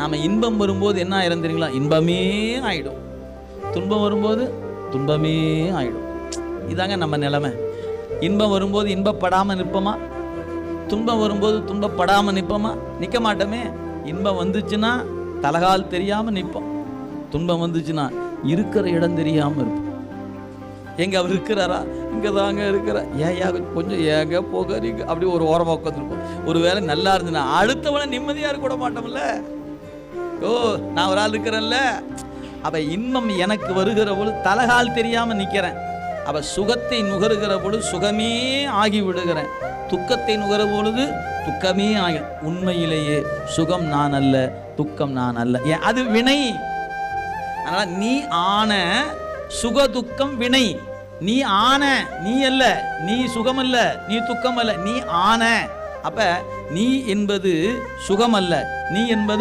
நாம் இன்பம் வரும்போது என்ன ஆயிரும் தெரியுங்களா? இன்பமே ஆயிடும். துன்பம் வரும்போது துன்பமே ஆயிடும். இதாங்க நம்ம நிலைமை. இன்பம் வரும்போது இன்பப்படாமல் நிற்போமா? துன்பம் வரும்போது துன்பப்படாமல் நிற்போமா? நிற்க மாட்டோமே. இன்பம் வந்துச்சுன்னா தலகால் தெரியாமல் நிற்போம். துன்பம் வந்துச்சுன்னா இருக்கிற இடம் தெரியாமல் இருப்போம். எங்கே அவர் இருக்கிறாரா? இங்கே தாங்க இருக்கிறார். ஏன் கொஞ்சம் ஏங்க போக அப்படி ஒரு ஓரமாக உட்காந்துருப்போம் ஒரு வேளை நல்லா இருந்துன்னா அடுத்தவனை நிம்மதியாக இருக்க விட மாட்டோம்ல. ஓ நான் ஒரு ஆள் இருக்கிறேன்ல. அவ இன்பம் எனக்கு வருகிற பொழுது தலகால் தெரியாம நிக்கிறேன். அவ சுகத்தை நுகருகிற பொழுது சுகமே ஆகி விடுகிறேன். துக்கத்தை நுகர பொழுது துக்கமே ஆகி உண்மையிலேயே சுகம் நான் அல்ல துக்கம் நான் அல்ல. ஏன்? அது வினை. அதனால் நீ ஆன சுக துக்கம் வினை. நீ ஆன நீ அல்ல நீ சுகம் அல்ல நீ துக்கம் அல்ல நீ ஆன. அப்ப நீ என்பது சுகம் அல்ல நீ என்பது